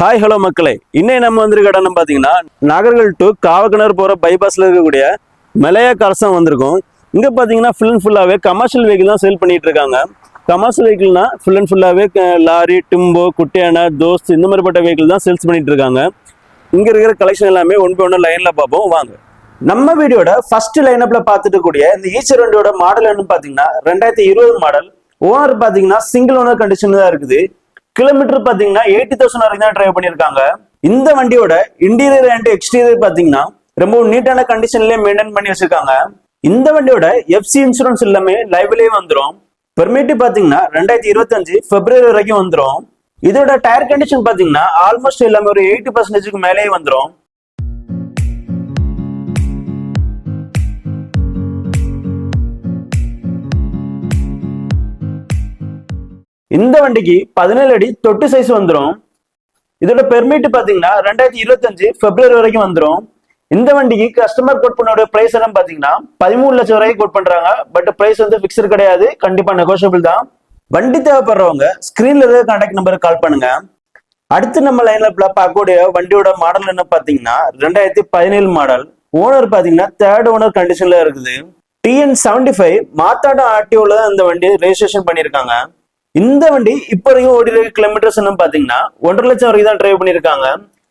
Hi hello மக்களே. இன்னும் நம்ம வந்திருக்க இடம்னு பார்த்தீங்கன்னா நகர்கள் டு காவக்கிணறு போகிற பைபாஸில் இருக்கக்கூடிய மலையா கரசம் வந்திருக்கும். இங்கே பார்த்தீங்கன்னா ஃபுல் அண்ட் ஃபுல்லாகவே கமர்ஷியல் வெஹிக்கிள் தான் சேல் பண்ணிகிட்டு இருக்காங்க. கமர்ஷியல் வெஹிக்கிள்னா ஃபுல் அண்ட் ஃபுல்லாகவே லாரி டிம்போ குட்டியான தோஸ்த் இந்த மாதிரிப்பட்ட வெஹிக்கிள் தான் சேல்ஸ் பண்ணிகிட்டு இருக்காங்க. இங்கே இருக்கிற கலெக்ஷன் எல்லாமே ஒன் பை ஒன்று லைனில் பார்ப்போம். வாங்க. நம்ம வீடியோட ஃபர்ஸ்ட் லைனப்ல பார்த்துட்டு கூடிய இந்த ஈச்சர் வண்டியோட மாடல் என்னன்னு பார்த்தீங்கன்னா ரெண்டாயிரத்தி இருபது மாடல் ஓனர் பார்த்தீங்கன்னா சிங்கிள் ஓனர் கண்டிஷன் தான் இருக்குது. கிலோமீட்டர் பார்த்தீங்கன்னா எயிட்டி தௌசண்ட் வரைக்கும் தான் டிரைவ் பண்ணியிருக்காங்க. இந்த வண்டியோட இன்டீரியர் அண்ட் எக்ஸ்டீரியர் பார்த்தீங்கன்னா ரொம்ப நீட்டான கண்டிஷன்லயே மெயின்டைன் பண்ணி வச்சிருக்காங்க. இந்த வண்டியோட எஃப்சி இன்சூரன்ஸ் எல்லாமே லைவ்லயே வந்துடும் பெர்மிட் பார்த்தீங்கன்னா ரெண்டாயிரத்தி இருபத்தஞ்சு பிப்ரவரி வரைக்கும் வந்துடும் இதோட டயர் கண்டிஷன் பார்த்தீங்கன்னா ஆல்மோஸ்ட் எல்லாமே ஒரு எயிட்டி பர்சன்டேஜுக்கு மேலேயே வந்துடும் இந்த வண்டிக்கு பதினேழு அடி தொட்டு சைஸ் வந்துடும் இதோட பெர்மிட் பார்த்தீங்கன்னா ரெண்டாயிரத்தி இருபத்தஞ்சு பிப்ரவரி வரைக்கும் வந்துடும் இந்த வண்டிக்கு கஸ்டமர் கோட் பண்ணோட பிரைஸ் எல்லாம் பார்த்தீங்கன்னா பதிமூணு லட்சம் வரைக்கும் கோட் பண்றாங்க. பட் பிரைஸ் வந்து பிக்சர் கிடையாது. கண்டிப்பா நெகோஷியபிள் தான். வண்டி தேவைப்படுறவங்க ஸ்கிரீன்ல இருக்க கான்டாக்ட் நம்பருக்கு கால் பண்ணுங்க. அடுத்து நம்ம லைன்ல பார்க்கக்கூடிய வண்டியோட மாடல் என்ன பார்த்தீங்கன்னா ரெண்டாயிரத்தி பதினேழு மாடல் ஓனர் பார்த்தீங்கன்னா தேர்ட் ஓனர் கண்டிஷன்ல இருக்குது. டிஎன் செவன்டி ஃபைவ் மாத்தாட்டம் ஆர்டிஓல தான் இந்த வண்டி ரெஜிஸ்ட்ரேஷன் பண்ணியிருக்காங்க இந்த வண்டி இப்போ வரைக்கும் ஓடி கிலோமீட்டர்ஸ் என்ன பாத்தீங்கன்னா ஒன்றரை லட்சம் வரைக்கும் தான் டிரைவ் பண்ணியிருக்காங்க.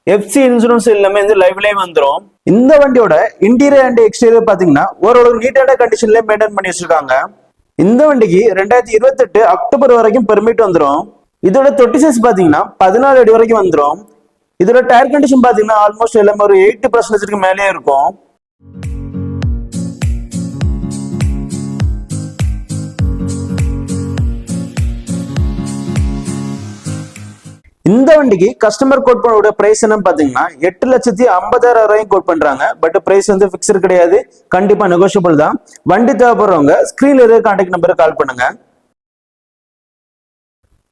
எஃப்சி இன்சூரன்ஸ் எல்லாமே வந்து லைவ்லயே வந்துடும் இந்த வண்டியோட இன்டீரியர் அண்ட் எக்ஸ்டீரியர் பாத்தீங்கன்னா ஓரளவு நீட்டான கண்டிஷன்ல மெயின்டைன் பண்ணி வச்சிருக்காங்க. இந்த வண்டிக்கு ரெண்டாயிரத்தி இருபத்தெட்டு அக்டோபர் வரைக்கும் பெர்மிட் வந்துடும் இதோட தொட்டி சைஸ் பாத்தீங்கன்னா பதினாலு அடி வரைக்கும் வந்துடும் இதோட டயர் கண்டிஷன் பாத்தீங்கன்னா ஆல்மோஸ்ட் எல்லாமே ஒரு எயிட்டி பர்சன்டேஜ்க்கு மேலேயே இருக்கும். இந்த வண்டிக்கு கஸ்டமர் கோட் பண்ணோட பிரைஸ் என்னன்னு பாத்தீங்கன்னா எட்டு லட்சத்தி ஐம்பதாயிரம் வரையும் கோட் பண்றாங்க. பட் பிரைஸ் வந்து பிக்சர் கிடையாது. கண்டிப்பா நெகோஷியபிள் தான். வண்டி தேவைப்படுறவங்க ஸ்கிரீன்ல இருக்க கான்டாக்ட் நம்பருக்கு கால் பண்ணுங்க.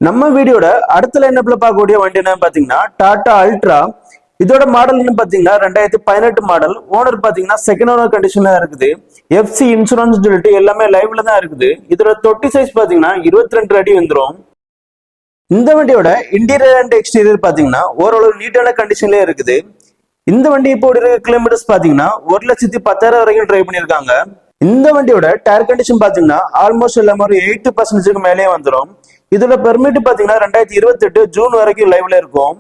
நம்ம வீடியோட அடுத்த லைனப்ல பார்க்கக்கூடிய வண்டி என்னன்னு பாத்தீங்கன்னா டாடா அல்ட்ரா இதோட மாடல்னு பாத்தீங்கன்னா ரெண்டாயிரத்தி பதினெட்டு மாடல் ஓனர் பாத்தீங்கன்னா செகண்ட் ஓனர் கண்டிஷன்ல இருக்குது. எஃப்சி இன்சூரன்ஸ் சொல்லிட்டு எல்லாமே லைவ்ல தான் இருக்குது. இதோட தொட்டி சைஸ் பாத்தீங்கன்னா இருபத்தி ரெண்டு அடி வந்துடும் இந்த வண்டியோட இன்டீரியர் அண்ட் எக்ஸ்டீரியர் பாத்தீங்கன்னா ஓரளவு நீட்டான கண்டிஷன்லயே இருக்குது. இந்த வண்டி இப்போ ஒரு கிலோமீட்டர்ஸ் பாத்தீங்கன்னா ஒரு லட்சத்தி பத்தாயிரம் வரைக்கும் டிரைவ் பண்ணியிருக்காங்க. இந்த வண்டியோட டயர் கண்டிஷன் பாத்தீங்கன்னா ஆல்மோஸ்ட் எல்லாமே ஒரு எயிட்டி பர்சன்டேஜுக்கு மேலேயே வந்துடும் இதோட பெர்மிட் பாத்தீங்கன்னா ரெண்டாயிரத்தி இருபத்தி எட்டு ஜூன் வரைக்கும் லைவ்ல இருக்கும்.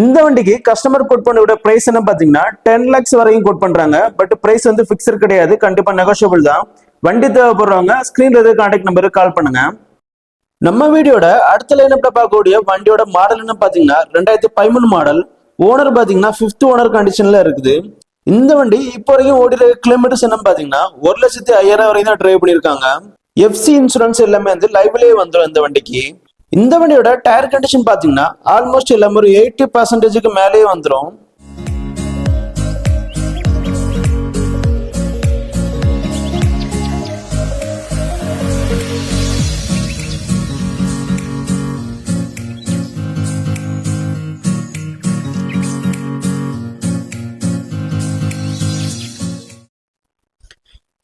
இந்த வண்டிக்கு கஸ்டமர் கோட் பண்ண பிரைஸ் என்ன பாத்தீங்கன்னா டென் லேக்ஸ் வரையும் கோட் பண்றாங்க. பட் பிரைஸ் வந்து பிக்சர் கிடையாது. கண்டிப்பா நெகோஷியபிள் தான். வண்டி தேவைப்படுறவங்க ஸ்கிரீன்ல இருக்க கான்டாக்ட் நம்பருக்கு கால் பண்ணுங்க. நம்ம வீடியோட அடுத்த லைனப்ல பார்க்கக்கூடிய வண்டியோட மாடல் என்ன பாத்தீங்கன்னா ரெண்டாயிரத்தி பதிமூணு மாடல் ஓனர் பாத்தீங்கன்னா பிப்த் ஓனர் கண்டிஷன்ல இருக்குது. இந்த வண்டி இப்போ வரைக்கும் ஓடிற கிலோமீட்டர்ஸ் என்ன பாத்தீங்கன்னா ஒரு லட்சத்தி ஐயாயிரம் வரைக்கும் தான் டிரைவ் பண்ணிருக்காங்க எஃப்சி இன்சூரன்ஸ் எல்லாமே வந்து லைவ்லயே வந்துடும் இந்த வண்டிக்கு. இந்த வண்டியோட டயர் கண்டிஷன் பாத்தீங்கன்னா ஆல்மோஸ்ட் எல்லாமே ஒரு எயிட்டி பர்சன்டேஜுக்கு மேலேயே வந்துடும்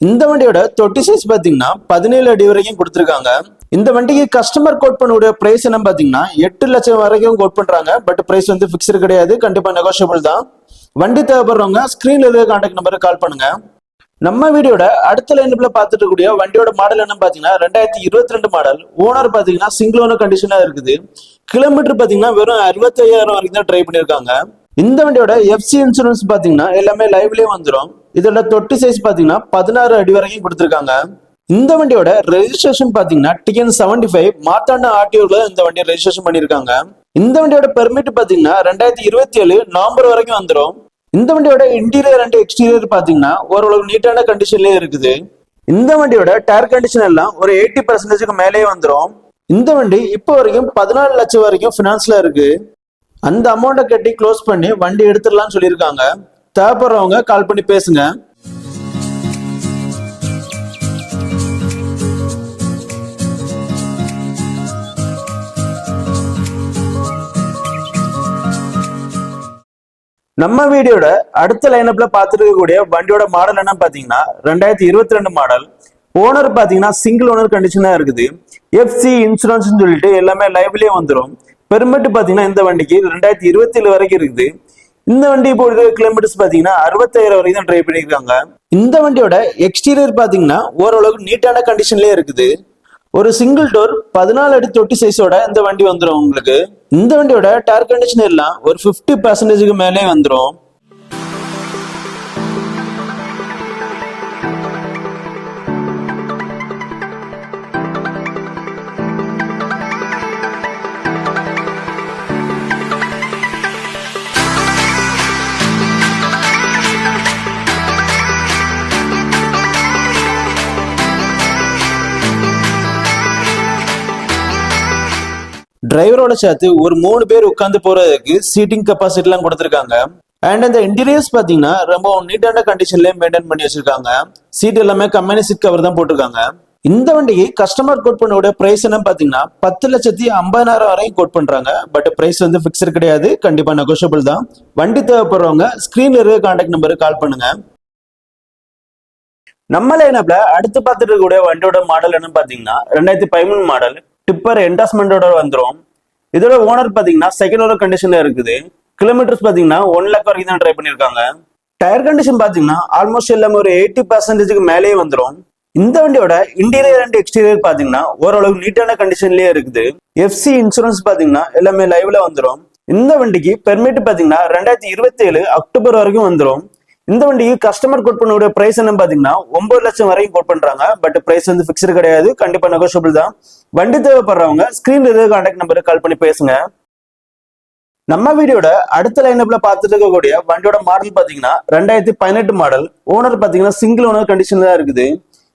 இந்த வண்டியோட தொட்டி சைஸ் பாத்தீங்கன்னா பதினேழு அடி வரைக்கும் கொடுத்துருக்காங்க. இந்த வண்டிக்கு கஸ்டமர் கோட் பண்ணக்கூடிய பிரைஸ் என்ன பாத்தீங்கன்னா எட்டு லட்சம் வரைக்கும் கோட் பண்றாங்க. பட் பிரைஸ் வந்து பிக்சர் கிடையாது. கண்டிப்பா நெகோஷியபிள் தான். வண்டி தேவைப்படுறவங்க ஸ்கிரீன்ல இருக்க கான்டாக்ட் நம்பருக்கு கால் பண்ணுங்க. நம்ம வீடியோட அடுத்த லைன்ல பார்த்துட்டு கூடிய வண்டியோட மாடல் என்ன பாத்தீங்கன்னா ரெண்டாயிரத்தி இருபத்தி ரெண்டு மாடல் ஓனர் பாத்தீங்கன்னா சிங்கிள் ஓனர் கண்டிஷனா இருக்குது. கிலோமீட்டர் பாத்தீங்கன்னா வெறும் அறுபத்தி ஐயாயிரம் வரைக்கும் தான் ட்ரை பண்ணிருக்காங்க. இந்த வண்டியோட எஃப்சி இன்சூரன்ஸ் பாத்தீங்கன்னா எல்லாமே லைவ்லயே வந்துடும் இதோட தொட்டி சைஸ் பாத்தீங்கன்னா பதினாறு அடி வரைக்கும் கொடுத்துருக்காங்க. இந்த வண்டியோட ரெஜிஸ்ட்ரேஷன் பாத்தீங்கன்னா டிஎன் செவன்டி ஃபைவ் மாத்தாண்ட ஆர்டிஓல இந்த வண்டியை ரெஜிஸ்ட்ரேஷன் பண்ணிருக்காங்க. இந்த வண்டியோட பெர்மிட் பாத்தீங்கன்னா ரெண்டாயிரத்தி இருபத்தி ஏழு நவம்பர் வரைக்கும் வந்துடும் இந்த வண்டியோட இன்டீரியர் அண்ட் எக்ஸ்டீரியர் பாத்தீங்கன்னா ஓரளவு நீட்டான கண்டிஷன்லயே இருக்குது. இந்த வண்டியோட டயர் கண்டிஷன் எல்லாம் ஒரு எயிட்டி பர்சன்டேஜுக்கு மேலேயே வந்துடும் இந்த வண்டி இப்போ வரைக்கும் பதினாலு லட்சம் வரைக்கும் ஃபினான்ஸ்ல இருக்கு. அந்த அமௌண்ட்டை கட்டி க்ளோஸ் பண்ணி வண்டி எடுத்துடலாம்னு சொல்லியிருக்காங்க. தேவைப்படுறவங்க கால் பண்ணி பேசுங்க. நம்ம வீடியோட அடுத்த லைனப்ல பார்த்துட்டு இருக்கக்கூடிய வண்டியோட மாடல் என்ன பாத்தீங்கன்னா ரெண்டாயிரத்தி இருபத்தி ரெண்டு மாடல் ஓனர் பாத்தீங்கன்னா சிங்கிள் ஓனர் கண்டிஷனா இருக்குது. எஃப்சி இன்சூரன்ஸ் சொல்லிட்டு எல்லாமே லைவ்லயே வந்துடும் பெர்மிட் பாத்தீங்கன்னா இந்த வண்டிக்கு ரெண்டாயிரத்தி இருபத்தி ஏழு வரைக்கும் இருக்குது. இந்த வண்டி இப்போ இருக்கிற கிலோமீட்டர்ஸ் பார்த்தீங்கன்னா அறுபத்தாயிரம் வரைக்கும் தான் ட்ரை பண்ணியிருக்காங்க. இந்த வண்டியோட எக்ஸ்டீரியர் பாத்தீங்கன்னா ஓரளவுக்கு நீட்டான கண்டிஷன்லேயே இருக்குது. ஒரு சிங்கிள் டோர் பதினாலு அடி தொட்டி சைஸோட இந்த வண்டி வந்துடும் உங்களுக்கு. இந்த வண்டியோட டயர் கண்டிஷன் எல்லாம் ஒரு 50% பர்சன்டேஜுக்கு மேலே வந்துடும் டிரைவரோட சேர்த்து ஒரு மூணு பேர் உட்காந்து போறதுக்கு சீட்டிங் கெப்பாசிட்டி எல்லாம் கொடுத்துருக்காங்க. அண்ட் அந்த இன்டீரியர்ஸ் பாத்தீங்கன்னா ரொம்ப நீட்டான கண்டிஷன்லயே மெயின்டைன் பண்ணி வச்சிருக்காங்க. சீட் எல்லாமே கம்பெனி சீட் கவர் தான் போட்டிருக்காங்க. இந்த வண்டிக்கு கஸ்டமர் கோட் பண்ணோட பிரைஸ் என்ன பாத்தீங்கன்னா பத்து லட்சத்தி ஐம்பதாயிரம் வரையும் கோட் பண்றாங்க. பட் பிரைஸ் வந்து பிக்சர் கிடையாது. கண்டிப்பா நெகோஷியபிள் தான். வண்டி தேவைப்படுறவங்க ஸ்கிரீன்ல இருக்க கான்டாக்ட் நம்பருக்கு கால் பண்ணுங்க. நம்ம லைனப்ல அடுத்து பார்த்துட்டு இருக்கக்கூடிய வண்டியோட மாடல் என்னன்னு பாத்தீங்கன்னா ரெண்டாயிரத்தி பதிமூணு மாடல் டிப்பர் என்டாஸ்மெண்டோட வந்துரும். இதோட ஓனர் பாத்தீங்கன்னா செகண்ட் ஓனர் கண்டிஷன்ல இருக்குது. கிலோமீட்டர்ஸ் பாத்தீங்கன்னா ஒன் லேக் வரைக்கும் தான் ட்ரை பண்ணிருக்காங்க. டயர் கண்டிஷன் பாத்தீங்கன்னா ஆல்மோஸ்ட் எல்லாமே ஒரு எயிட்டி பர்சன்டேஜுக்கு மேலேயே வந்துரும். இந்த வண்டியோட இன்டீரியர் அண்ட் எக்ஸ்டீரியர் பாத்தீங்கன்னா ஓரளவுக்கு நீட்டான கண்டிஷன்லயே இருக்குது. எஃப்சி இன்சூரன்ஸ் பாத்தீங்கன்னா எல்லாமே லைவ்ல வந்துடும் இந்த வண்டிக்கு பெர்மிட் பாத்தீங்கன்னா ரெண்டாயிரத்தி இருபத்தி ஏழு அக்டோபர் வரைக்கும் வந்துடும் இந்த வண்டிக்கு கஸ்டமர் கோட் பண்ணக்கூடிய பிரைஸ் என்ன பாத்தீங்கன்னா ஒன்பது லட்சம் வரைக்கும் கோட் பண்றாங்க. பட் பிரைஸ் வந்து ஃபிக்ஸ்டு கிடையாது. கண்டிப்பா நெகோஷியபிள் தான். வண்டி தேவைப்படுறவங்க ஸ்கிரீன்ல இருக்க கான்டாக்ட் நம்பருக்கு கால் பண்ணி பேசுங்க. நம்ம வீடியோட அடுத்த லைனப்ல பார்த்துட்டு இருக்கக்கூடிய வண்டியோட மாடல் பாத்தீங்கன்னா ரெண்டாயிரத்தி பதினெட்டு மாடல் ஓனர் பாத்தீங்கன்னா சிங்கிள் ஓனர் கண்டிஷன் தான் இருக்குது.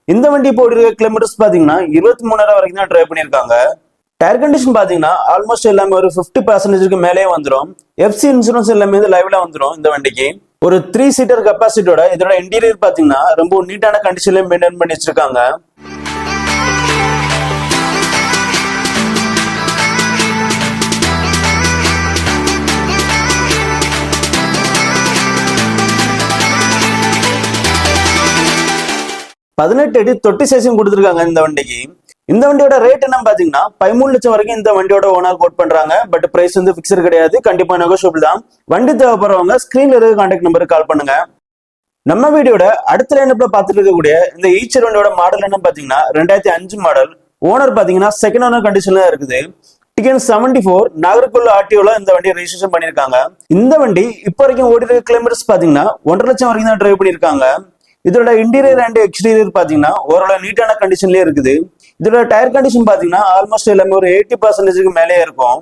இந்த வண்டி போட்டு இருக்க கிலோமீட்டர்ஸ் பாத்தீங்கன்னா இருபத்தி மூணாயிரம் வரைக்கும் தான் ட்ரை பண்ணிருக்காங்க டயர் கண்டிஷன் பாத்தீங்கன்னா ஆல்மோஸ்ட் எல்லாமே ஒரு பிப்டி பர்சன்டேஜ்க்கு மேலே வந்துடும் எஃப்சி இன்சூரன்ஸ் எல்லாமே வந்து லைவ்ல வந்துடும் இந்த வண்டிக்கு. ஒரு த்ரீ சீட்டர் கெப்பாசிட்டியோட இதோட இன்டீரியர் பாத்தீங்கன்னா ரொம்ப நீட்டான கண்டிஷன்ல மெயின்டைன் பண்ணி வச்சிருக்காங்க. பதினெட்டு அடி தொட்டி சைஸும் கொடுத்துருக்காங்க இந்த வண்டிக்கு. இந்த வண்டியோட ரேட் என்ன பாத்தீங்கன்னா பதிமூணு லட்சம் வரைக்கும் இந்த வண்டியோட ஓனர் கோட் பண்றாங்க. பட் பிரைஸ் வந்து பிக்சர் கிடையாது. கண்டிப்பா நெகோஷியபிள் தான். வண்டி தேவைப்படுறவங்க ஸ்கிரீன்ல இருக்க கான்டாக்ட் நம்பருக்கு கால் பண்ணுங்க. நம்ம வீடியோட அடுத்த லைனப்ல பார்த்துட்டு இருக்கக்கூடிய இந்த ஈச்சர் வண்டியோட மாடல் என்ன பாத்தீங்கன்னா ரெண்டாயிரத்தி அஞ்சு மாடல் ஓனர் பாத்தீங்கன்னா செகண்ட் ஓனர் கண்டிஷன்ல இருக்குது. டிகன் செவன்டி ஃபோர் நாகர்கோவில் ஆர்டிஓல இந்த வண்டியை ரெஜிஸ்ட்ரேஷன் பண்ணிருக்காங்க இந்த வண்டி இப்போ வரைக்கும் ஓடி இருக்க கிலோமீட்டர்ஸ் பாத்தீங்கன்னா ஒன்றரை லட்சம் வரைக்கும் தான் டிரைவ் பண்ணிருக்காங்க இதோட இன்டீரியர் அண்ட் எக்ஸ்டீரியர் பாத்தீங்கன்னா ஓரளவு நீட்டான கண்டிஷன்லயே இருக்குது. இதோட டயர் கண்டிஷன் பாத்தீங்கன்னா ஆல்மோஸ்ட் எல்லாமே ஒரு எயிட்டி பர்சன்டேஜுக்கு மேலே இருக்கும்.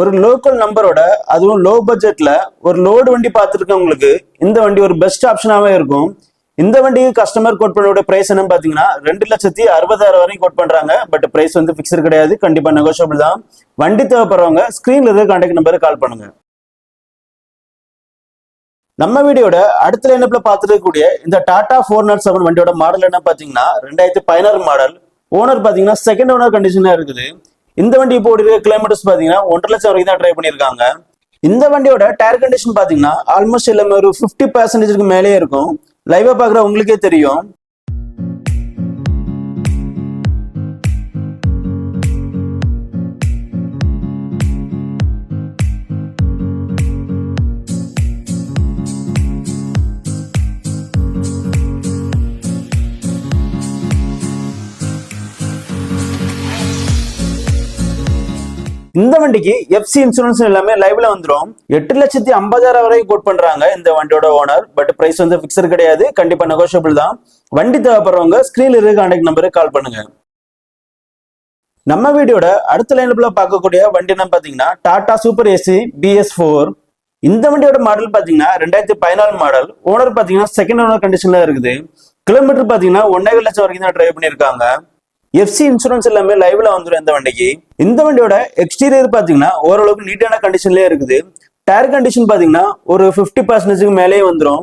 ஒரு லோக்கல் நம்பரோட அதுவும் லோ பட்ஜெட்ல ஒரு லோடு வண்டி பார்த்துருக்கவங்களுக்கு இந்த வண்டி ஒரு பெஸ்ட் ஆப்ஷனாகவே இருக்கும். இந்த வண்டிக்கு கஸ்டமர் கோட் பண்ணோட பிரைஸ் என்ன பாத்தீங்கன்னா ரெண்டு லட்சத்தி அறுபதாயிரம் வரைக்கும் கோட் பண்றாங்க. பட் பிரைஸ் வந்து பிக்சர் கிடையாது. கண்டிப்பா நெகோஷியபிள் தான். வண்டி தேவைப்படுறவங்க ஸ்கிரீன்ல இருக்க கான்டாக்ட் நம்பருக்கு கால் பண்ணுங்க. நம்ம வீடியோட அடுத்த லைனப்ல பார்த்துருக்கக்கூடிய இந்த டாடா ஃபோர் நாட் செவன் வண்டியோட மாடல் என்ன பாத்தீங்கன்னா ரெண்டாயிரத்தி பதினாறு மாடல் ஓனர் பாத்தீங்கன்னா செகண்ட் ஓனர் கண்டிஷனா இருக்குது. இந்த வண்டி இப்போ ஓடிருக்க கிலோமீட்டர்ஸ் பாத்தீங்கன்னா ஒன்றரை லட்சம் வரைக்கும் தான் ட்ரை பண்ணிருக்காங்க இந்த வண்டியோட டயர் கண்டிஷன் பாத்தீங்கன்னா ஆல்மோஸ்ட் எல்லாமே ஒரு ஃபிஃப்டி பர்சன்டேஜ்க்கு மேலே இருக்கும். லைவா பாக்குற உங்களுக்கே தெரியும். இந்த வண்டிக்கு எஃப்சி இன்சூரன்ஸ் எல்லாமே லைவ்ல வந்துடும் எட்டு லட்சத்தி ஐம்பதாயிரம் வரைக்கும் கோட் பண்றாங்க இந்த வண்டியோட ஓனர் பட் பிரைஸ் வந்து பிக்சர் கிடையாது. கண்டிப்பா நெகோஷியபிள் தான். வண்டி தேவைப்படுறவங்க ஸ்கிரீன்ல இருக்க கான்டாக்ட் நம்பருக்கு கால் பண்ணுங்க. நம்ம வீடியோட அடுத்த லைன்ல பார்க்கக்கூடிய வண்டி என்ன பாத்தீங்கன்னா Tata super AC BS four இந்த வண்டியோட மாடல் பாத்தீங்கன்னா ரெண்டாயிரத்தி பதினாலு மாடல் ஓனர் பாத்தீங்கன்னா செகண்ட் ஓனர் கண்டிஷன்ல இருக்குது. கிலோமீட்டர் பாத்தீங்கன்னா ஒன்னே லட்சம் வரைக்கும் தான் டிரைவ் பண்ணியிருக்காங்க. எஃப்சி இன்சூரன்ஸ் எல்லாமே லைவ்ல வந்துடும் இந்த வண்டிக்கு. இந்த வண்டியோட எக்ஸ்டீரியர் பாத்தீங்கன்னா ஓரளவுக்கு நீட்டான கண்டிஷன்லயே இருக்குது. டயர் கண்டிஷன் பாத்தீங்கன்னா ஒரு 50% பர்சன்டேஜுக்கு மேலேயே வந்துடும்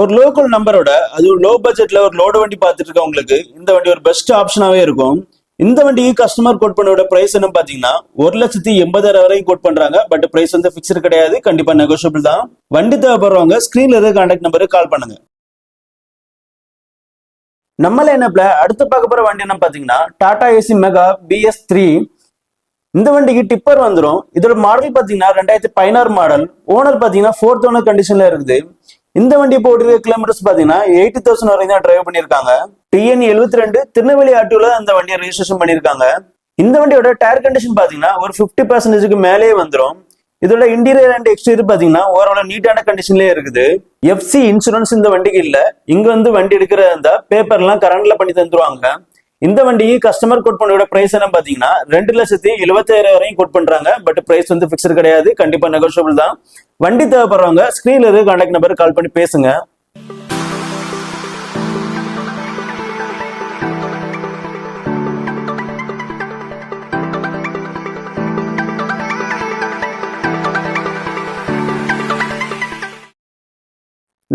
ஒரு லோக்கல் நம்பரோட அது லோ பட்ஜெட்ல ஒரு லோடு வண்டி பார்த்துட்டு இருக்கவங்களுக்கு இந்த வண்டி ஒரு பெஸ்ட் ஆப்ஷனாவே இருக்கும். இந்த வண்டிக்கு கஸ்டமர் கோட் பண்ணோட பிரைஸ் என்ன பாத்தீங்கன்னா ஒரு லட்சத்தி எண்பதாயிரம் வரைக்கும் கோட் பண்றாங்க. பட் பிரைஸ் வந்து பிக்சர் கிடையாது. கண்டிப்பா நெகோஷியபிள் தான். வண்டி தேவைப்படுறவங்க ஸ்கிரீன்ல இருக்க கான்டாக்ட் நம்பருக்கு கால் பண்ணுங்க. நம்மள லைனப்ல அடுத்து பார்க்க போற வண்டி என்ன பாத்தீங்கன்னா Tata AC mega BS three இந்த வண்டிக்கு டிப்பர் வந்துடும் இதோட மாடல் பாத்தீங்கன்னா ரெண்டாயிரத்தி பதினாறு மாடல் ஓனர் பாத்தீங்கன்னா ஃபோர்த் ஓனர் கண்டிஷன்ல இருக்குது. இந்த வண்டி இப்போ ஓடிருக்க கிலோமீட்டர்ஸ் பாத்தீங்கன்னா எயிட்டி தௌசண்ட் வரைக்கும் தான் டிரைவ் பண்ணிருக்காங்க டிஎன் எழுபத்தி ரெண்டு திருநெல்வேலி ஆட்டோல அந்த வண்டியை ரெஜிஸ்ட்ரேஷன் பண்ணிருக்காங்க இந்த வண்டியோட டயர் கண்டிஷன் பாத்தீங்கன்னா ஒரு பிப்டி பர்சன்டேஜுக்கு மேலேயே வந்துடும் இதோட இன்டீரியர் அண்ட் எக்ஸ்டீரியர் பாத்தீங்கன்னா ஓரளவு நீட்டான கண்டிஷன்லயே இருக்குது. எஃப்சி இன்சூரன்ஸ் இந்த வண்டிக்கு இல்ல. இங்க வந்து வண்டி எடுக்கிற அந்த பேப்பர் எல்லாம் கரண்ட்ல பண்ணி தந்துருவாங்க. இந்த வண்டிக்கு கஸ்டமர் கோட் பண்ணோட பிரைஸ் என்ன பாத்தீங்கன்னா ரெண்டு லட்சத்தி எழுபத்தாயிரம் வரையும் கோட் பண்றாங்க. பட் பிரைஸ் வந்து பிக்சர் கிடையாது. கண்டிப்பா நெகோஷியபிள் தான். வண்டி தேவைப்படுறவங்க ஸ்கிரீன்ல இருக்க கான்டாக்ட் நம்பர் கால் பண்ணி பேசுங்க.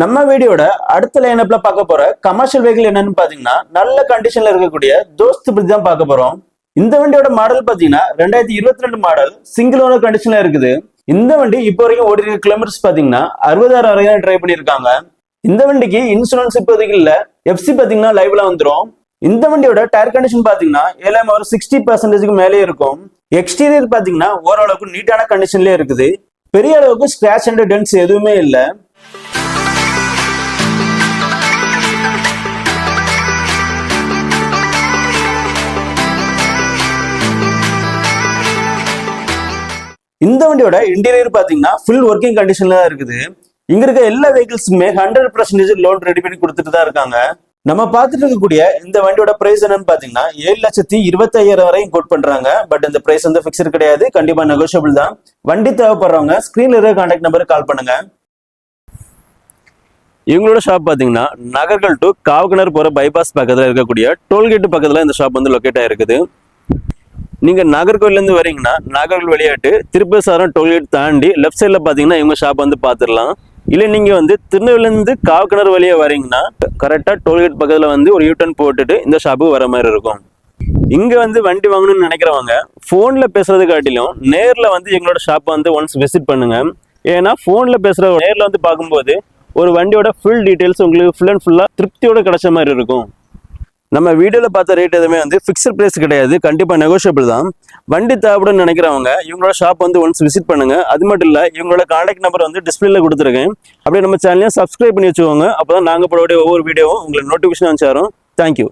நம்ம வீடியோட அடுத்த லைனப்ல பார்க்க போற கமர்ஷியல் வெஹிக்கிள் என்னன்னு பாத்தீங்கன்னா நல்ல கண்டிஷன்ல இருக்கக்கூடிய தோஸ்த் பத்தி தான் பார்க்க போறோம். இந்த வண்டியோட மாடல் பாத்தீங்கன்னா ரெண்டாயிரத்தி இருபத்தி ரெண்டு மாடல் சிங்கிள் ஓனர் கண்டிஷன்ல இருக்குது. இந்த வண்டி இப்போ வரைக்கும் ஓடி இருக்க கிலோமீட்டர்ஸ் பாத்தீங்கன்னா அறுபதாயிரம் வரைக்கும் ட்ரை பண்ணிருக்காங்க இந்த வண்டிக்கு இன்சூரன்ஸ் இப்போதைக்கு இல்ல. எஃப்சி பாத்தீங்கன்னா லைவ்ல வந்துடும் இந்த வண்டியோட டயர் கண்டிஷன் பாத்தீங்கன்னா ஏழாம் ஒரு சிக்ஸ்டி பர்சன்டேஜ்க்கு மேலே இருக்கும். எக்ஸ்டீரியர் பாத்தீங்கன்னா ஓரளவுக்கு நீட்டான கண்டிஷன்லயே இருக்குது. பெரிய அளவுக்கு ஸ்கிராச் அண்ட் டென்ஸ் எதுவுமே இல்லை. இந்த வண்டியோட இன்டீரியர் பாத்தீங்கன்னா ஃபுல் ஒர்க்கிங் கண்டிஷன்ல தான் இருக்குது. இங்க இருக்க எல்லா வெஹிக்கிள்ஸுமே ஹண்ட்ரட் பர்சன்டேஜ் லோன் ரெடி பண்ணி கொடுத்துட்டு தான் இருக்காங்க. நம்ம பார்த்துட்டு இருக்கக்கூடிய இந்த வண்டியோட பிரைஸ் என்னன்னு பாத்தீங்கன்னா ஏழு லட்சத்தி இருபத்தி ஐயாயிரம் வரையும் கோட் பண்றாங்க. பட் இந்த பிரைஸ் வந்து பிக்சர் கிடையாது. கண்டிப்பா நெகோஷியபிள் தான். வண்டி தேவைப்படுறவங்க ஸ்கிரீன்ல இருக்க கான்டாக்ட் நம்பருக்கு கால் பண்ணுங்க. இவங்களோட ஷாப் பாத்தீங்கன்னா நகர்கள் டு காவக்கிணறு போற பைபாஸ் பக்கத்துல இருக்கக்கூடிய டோல்கேட் பக்கத்துல இந்த ஷாப் வந்து லொக்கேட் ஆயிருக்குது. நீங்க நாகர்கோவிலேருந்து வரீங்கன்னா நாகர்கோவில் விளையாட்டு திருப்பசாரம் டோல்கேட் தாண்டி லெஃப்ட் சைட்ல பாத்தீங்கன்னா இவங்க ஷாப் வந்து பாத்துடலாம் இல்ல நீங்க வந்து திருநெல்வேலிருந்து காவக்கிணறு வழியா வரீங்கன்னா கரெக்டா டோல்கேட் பக்கத்துல வந்து ஒரு யூட்டன் போட்டுட்டு இந்த ஷாப்புக்கு வர மாதிரி இருக்கும். இங்க வந்து வண்டி வாங்கணும்னு நினைக்கிறவங்க போன்ல பேசுறது காட்டிலும் நேர்ல வந்து எங்களோட ஷாப்பை வந்து ஒன்ஸ் விசிட் பண்ணுங்க. ஏன்னா போன்ல பேசுற நேர்ல வந்து பார்க்கும்போது ஒரு வண்டியோட ஃபுல் டீடைல்ஸ் உங்களுக்கு ஃபுல் அண்ட் ஃபுல்லா திருப்தியோட கிடைச்ச மாதிரி இருக்கும். நம்ம வீடியோவில் பார்த்த ரேட் எதுவுமே வந்து ஃபிக்ஸட் ப்ரைஸ் கிடையாது. கண்டிப்பாக நெகோஷியபிள் தான். வண்டி தேவைப்படும்னு நினைக்கிறவங்க இவங்களோட ஷாப் வந்து ஒன்ஸ் விசிட் பண்ணுங்க. அது மட்டும் இல்லை இவங்களோட காண்டாக்ட் நம்பர் வந்து டிஸ்பிளேல கொடுத்துருக்கேன். அப்படியே நம்ம சேனலையும் சப்ஸ்கிரைப் பண்ணி வச்சுக்கோங்க. அப்போ தான் நாங்கள் போடக்கூடிய ஒவ்வொரு வீடியோவும் உங்களுக்கு நோட்டிஃபிகேஷன் அனுப்பிச்சாரோம் தேங்க்யூ